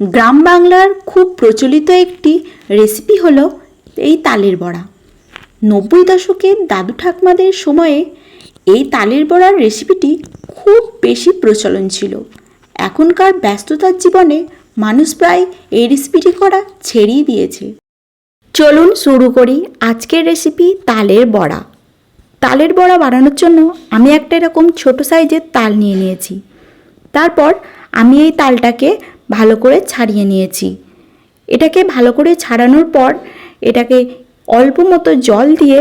গ্রাম বাংলার খুব প্রচলিত একটি রেসিপি হলো এই তালের বড়া। নব্বই দশকের দাদু ঠাকমাদের সময়ে এই তালের বড়ার রেসিপিটি খুব বেশি প্রচলন ছিল। এখনকার ব্যস্ততার জীবনে মানুষ প্রায় এই রেসিপিটি করা ছেড়েই দিয়েছে। চলুন শুরু করি আজকের রেসিপি তালের বড়া। তালের বড়া বানানোর জন্য আমি একটা এরকম ছোট সাইজের তাল নিয়ে নিয়েছি। তারপর আমি এই তালটাকে ভালো করে ছাড়িয়ে নিয়েছি। এটাকে ভালো করে ছাড়ানোর পর এটাকে অল্প মতো জল দিয়ে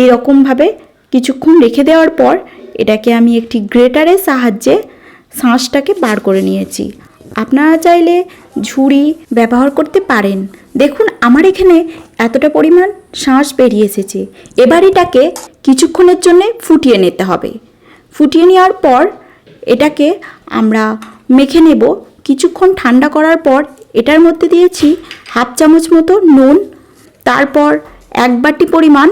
এইরকমভাবে কিছুক্ষণ রেখে দেওয়ার পর এটাকে আমি একটি গ্রেটারের সাহায্যে শাঁসটাকে বার করে নিয়েছি। আপনারা চাইলে ঝুড়ি ব্যবহার করতে পারেন। দেখুন, আমার এখানে এতটা পরিমাণ শাঁস বেরিয়ে এসেছে। এবার এটাকে কিছুক্ষণের জন্য ফুটিয়ে নিতে হবে। ফুটিয়ে নেওয়ার পর এটাকে আমরা মেখে নেব কিছুক্ষণ ঠান্ডা করার পর এটার মধ্যে দিয়েছি হাফ চামচ মতো নুন, তারপর এক বাটি পরিমাণ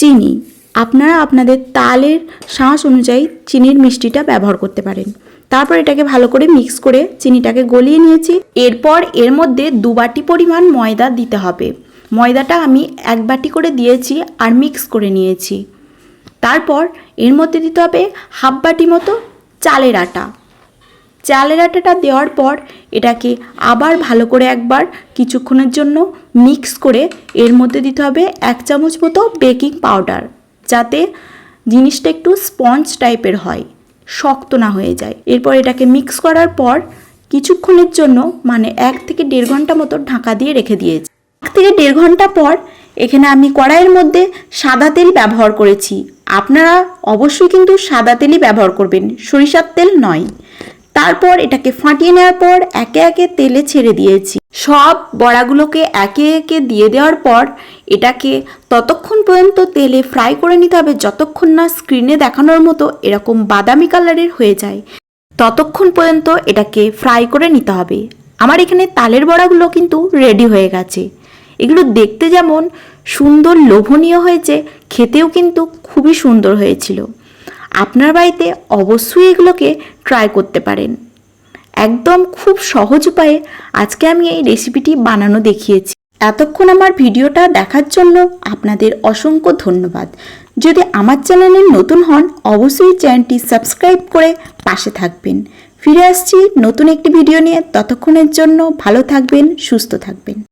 চিনি। আপনারা আপনাদের তালের শাঁস অনুযায়ী চিনির মিষ্টিটা ব্যবহার করতে পারেন। তারপর এটাকে ভালো করে মিক্স করে চিনিটাকে গলিয়ে নিয়েছি। এরপর এর মধ্যে দু বাটি পরিমাণ ময়দা দিতে হবে। ময়দাটা আমি এক বাটি করে দিয়েছি আর মিক্স করে নিয়েছি। তারপর এর মধ্যে দিতে হবে হাফ বাটি মতো চালের আটা। চালের আটাটা দেওয়ার পর এটাকে আবার ভালো করে একবার কিছুক্ষণের জন্য মিক্স করে এর মধ্যে দিতে হবে এক চামচ মতো বেকিং পাউডার যাতে জিনিসটা একটু স্পঞ্জ টাইপের হয়, শক্ত না হয়ে যায়। এরপর এটাকে মিক্স করার পর কিছুক্ষণের জন্য মানে এক থেকে দেড় ঘণ্টা মতো ঢাকা দিয়ে রেখে দিয়েছি। এক থেকে দেড় ঘণ্টা পর এখানে আমি কড়াইয়ের মধ্যে সাদা তেল ব্যবহার করেছি। আপনারা অবশ্যই কিন্তু সাদা তেলই ব্যবহার করবেন, সরিষার তেল নয়। তারপর এটাকে ফাটিয়ে নেওয়ার পর একে একে তেলে ছেড়ে দিয়েছি। সব বড়াগুলোকে একে একে দিয়ে দেওয়ার পর এটাকে ততক্ষণ পর্যন্ত তেলে ফ্রাই করে নিতে হবে, যতক্ষণ না স্ক্রিনে দেখানোর মতো এরকম বাদামি কালারের হয়ে যায়, ততক্ষণ পর্যন্ত এটাকে ফ্রাই করে নিতে হবে। আমার এখানে তালের বড়াগুলো কিন্তু রেডি হয়ে গেছে। এগুলো দেখতে যেমন সুন্দর লোভনীয় হয়েছে, খেতেও কিন্তু খুবই সুন্দর হয়েছিল। আপনার বাড়িতে অবশ্যই এগুলোকে ট্রাই করতে পারেন। একদম খুব সহজ উপায়ে আজকে আমি এই রেসিপিটি বানানো দেখিয়েছি। এতক্ষণ আমার ভিডিওটা দেখার জন্য আপনাদের অসংখ্য ধন্যবাদ। যদি আমার চ্যানেলে নতুন হন, অবশ্যই চ্যানেলটি সাবস্ক্রাইব করে পাশে থাকবেন। ফিরে আসছি নতুন একটি ভিডিও নিয়ে। ততক্ষণের জন্য ভালো থাকবেন, সুস্থ থাকবেন।